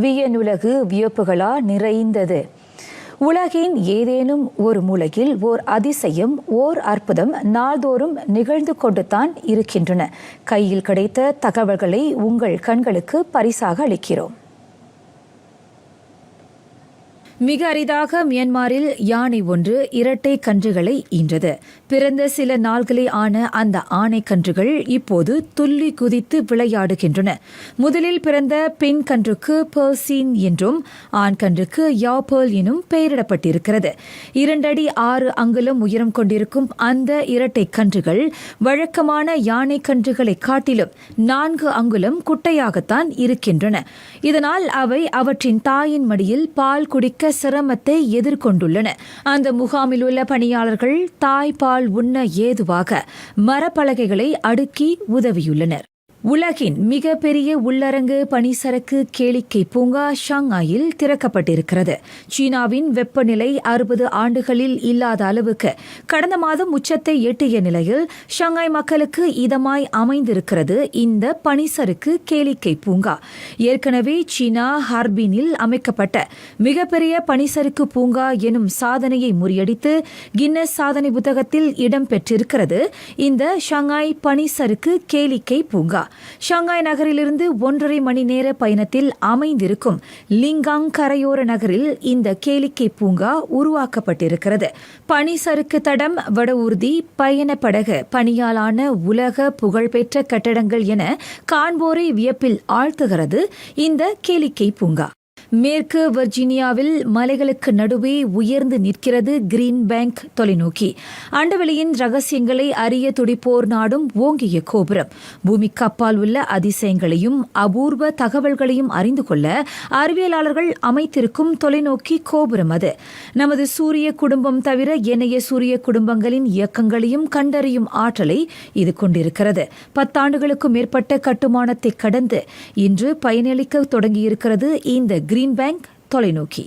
வியனுலகு வியப்புகளா நிறைந்தது. உலகின் ஏதேனும் ஒரு மூலையில் ஓர் அதிசயம் ஓர் அற்புதம் நாள்தோறும் நிகழ்ந்து கொண்டுதான் இருக்கின்றன. கையில் கிடைத்த தகவல்களை உங்கள் கண்களுக்கு பரிசாக அளிக்கிறோம். மிக அரிதாக மியான்மரில் யானை ஒன்று இரட்டை கன்றுகளை ஈன்றது. பிறந்த சில நாள்களே ஆன அந்த ஆணை கன்றுகள் இப்போது துள்ளி குதித்து விளையாடுகின்றன. முதலில் பிறந்த பெண் கன்றுக்கு பர்சீன் என்றும் ஆண் கன்றுக்கு யாபர்ல் எனும் பெயரிடப்பட்டிருக்கிறது. இரண்டடி ஆறு அங்குலம் உயரம் கொண்டிருக்கும் அந்த இரட்டை கன்றுகள் வழக்கமான யானை கன்றுகளை காட்டிலும் நான்கு அங்குலம் குட்டையாகத்தான் இருக்கின்றன. இதனால் அவை அவற்றின் தாயின் மடியில் பால் குடிக்க சிரமத்தை எதிர்கொண்டுள்ளன. அந்த முகாமில் உள்ள பணியாளர்கள் தாய்ப்பால் உண்ண ஏதுவாக மரப்பலகைகளை அடுக்கி உதவியுள்ளனர். உலகின் மிகப்பெரிய உள்ளரங்கு பனிசரக்கு கேளிக்கை பூங்கா ஷாங்காயில் திறக்கப்பட்டிருக்கிறது. சீனாவின் வெப்பநிலை அறுபது ஆண்டுகளில் இல்லாத அளவுக்கு கடந்த மாதம் உச்சத்தை எட்டிய நிலையில் ஷாங்காய் மக்களுக்கு இதமாய் அமைந்திருக்கிறது இந்த பனிசருக்கு கேளிக்கை பூங்கா. ஏற்கனவே சீனா ஹார்பினில் அமைக்கப்பட்ட மிகப்பெரிய பனிசருக்கு பூங்கா எனும் சாதனையை முறியடித்து கின்னஸ் சாதனை புத்தகத்தில் இடம்பெற்றிருக்கிறது இந்த ஷாங்காய் பனிசருக்கு கேளிக்கை பூங்கா. ஷாங்காய் நகரிலிருந்து ஒன்றரை மணி நேர பயணத்தில் அமைந்திருக்கும் லிங்காங் கரையோர நகரில் இந்த கேளிக்கை பூங்கா உருவாக்கப்பட்டிருக்கிறது. பனிசறுக்கு தடம் வட ஊர்தி பயண படக பணியாலான உலக புகழ்பெற்ற கட்டடங்கள் என காண்போரை வியப்பில் ஆழ்த்துகிறது இந்த கேளிக்கை பூங்கா. மேற்கு வர்ஜீனியாவில் மலைகளுக்கு நடுவே உயர்ந்து நிற்கிறது கிரீன் பேங்க் தொலைநோக்கி. அண்டவெளியின் ரகசியங்களை அறிய துடிப்போர் நாடும் ஓங்கிய கோபுரம். பூமிக்கு அப்பால் உள்ள அதிசயங்களையும் அபூர்வ தகவல்களையும் அறிந்து கொள்ள அறிவியலாளர்கள் அமைத்திருக்கும் தொலைநோக்கி கோபுரம் அது. நமது சூரிய குடும்பம் தவிர ஏனைய சூரிய குடும்பங்களின் இயக்கங்களையும் கண்டறியும் ஆற்றலை இது கொண்டிருக்கிறது. பத்தாண்டுகளுக்கும் மேற்பட்ட கட்டுமானத்தை கடந்து இன்று பயனளிக்க தொடங்கியிருக்கிறது இந்த கிரீன் பேங்க் தொலைநோக்கி.